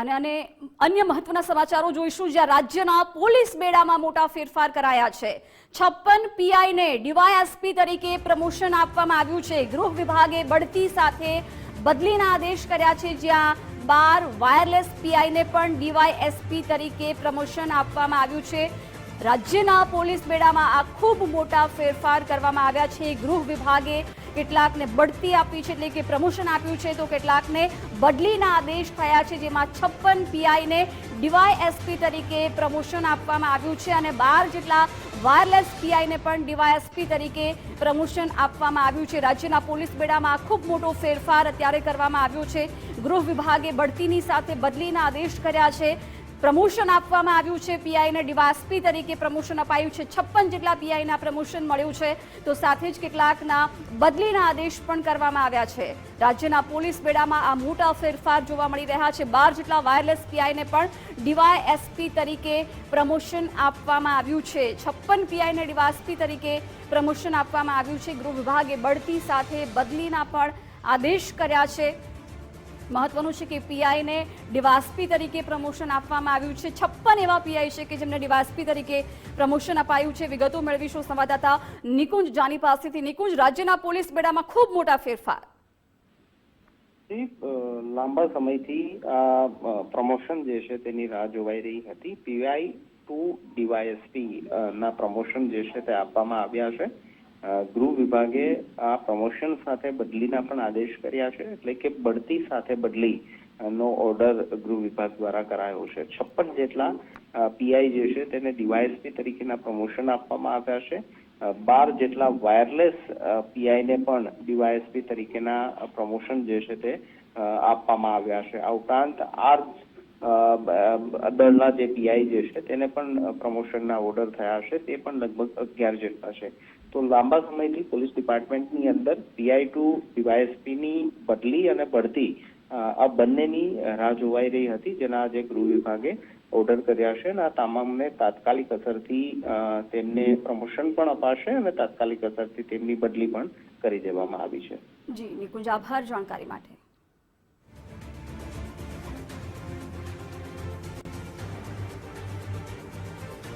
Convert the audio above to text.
અને અને અન્ય મહત્વના સમાચારો જોઈશું જ્યાં રાજ્યના પોલીસ બેડામાં મોટા ફેરફાર કરાયા છે. છપ્પન પીઆઈને ડીવાયએસપી તરીકે પ્રમોશન આપવામાં આવ્યું છે. ગૃહ વિભાગે બઢતી સાથે બદલીના આદેશ કર્યા છે, જ્યાં બાર વાયરલેસ પીઆઈને પણ ડીવાયએસપી તરીકે પ્રમોશન આપવામાં આવ્યું છે. રાજ્યના પોલીસ બેડામાં આ ખૂબ મોટા ફેરફાર કરવામાં આવ્યા છે. ગૃહ વિભાગે કેટલાકને બઢતી આપી છે, એટલે કે પ્રમોશન આપ્યું છે, તો કેટલાકને બદલીના આદેશ થયા છે, જેમાં છપ્પન પીઆઈને ડીવાય એસપી તરીકે પ્રમોશન આપવામાં આવ્યું છે અને બાર જેટલા વાયરલેસ પીઆઈને પણ ડીવાયએસપી તરીકે પ્રમોશન આપવામાં આવ્યું છે. રાજ્યના પોલીસ બેડામાં ખૂબ મોટો ફેરફાર અત્યારે કરવામાં આવ્યો છે. ગૃહ વિભાગે બઢતીની સાથે બદલીના આદેશ કર્યા છે. પ્રમોશન આપવામાં આવ્યું છે. પીઆઈને ડીવાયસપી તરીકે પ્રમોશન અપાયું છે. છપ્પન જેટલા પીઆઈના પ્રમોશન મળ્યું છે. તો સાથે જ કેટલાકના બદલીના આદેશ પણ કરવામાં આવ્યા છે. રાજ્યના પોલીસ બેડામાં આ મોટા ફેરફાર જોવા મળી રહ્યા છે. બાર જેટલા વાયરલેસ પીઆઈને પણ ડીવાયએસપી તરીકે પ્રમોશન આપવામાં આવ્યું છે. છપ્પન પીઆઈને ડીવાયએસપી તરીકે પ્રમોશન આપવામાં આવ્યું છે. ગૃહ વિભાગે બઢતી સાથે બદલીના પણ આદેશ કર્યા છે. મહત્વનું છે કે પીઆઈને ડીવાસ્પી તરીકે પ્રમોશન આપવામાં આવ્યું છે. છપ્પન એવા પીઆઈ છે કે જેમને ડીવાસ્પી તરીકે પ્રમોશન અપાયું છે. વિગતો મેળવીશું સંવાદદાતા નિકુંજ જાની પાસેથી. નિકુંજ, રાજ્યના પોલીસ બેડામાં ખૂબ મોટા ફેરફાર. લાંબા સમયથી આ પ્રમોશન જે છે તેની રાહ જોવાઈ રહી હતી. પીઆઈ ટુ ડીવાયએસપી ના પ્રમોશન જે છે તે આપવામાં આવ્યા છે. ગૃહ વિભાગે આ પ્રમોશન સાથે બદલીના પણ આદેશ કર્યા છે, એટલે કે બઢતી સાથે બદલી નો ઓર્ડર ગૃહ વિભાગ દ્વારા કરાયો છે. છપ્પન જેટલા પીઆઈ જે છે તેને ડીવાયએસપી તરીકેના પ્રમોશન આપવામાં આવ્યા છે. બાર જેટલા વાયરલેસ પીઆઈને પણ ડીવાયએસપી તરીકેના પ્રમોશન જે છે તે આપવામાં આવ્યા છે. આ ઉપરાંત આર બ- દળના જે પીઆઈ જે છે તેને પણ પ્રમોશનના ઓર્ડર થયા છે તે પણ લગભગ અગિયાર જેટલા છે. તો લાંબા સમયથી પોલીસ ડિપાર્ટમેન્ટની અંદર પીઆઈ ટુ ડીવાયએસપીની બદલી અને બઢતી આ બંનેની રાહ જોવાઈ રહી હતી, જેના આજે ગૃહ વિભાગે ઓર્ડર કર્યા છે અને આ તમામને તાત્કાલિક અસરથી તેમને પ્રમોશન પણ અપાશે અને તાત્કાલિક અસરથી તેમની બદલી પણ કરી દેવામાં આવી છે. જી, નિકુંજ, આભાર જાણકારી માટે.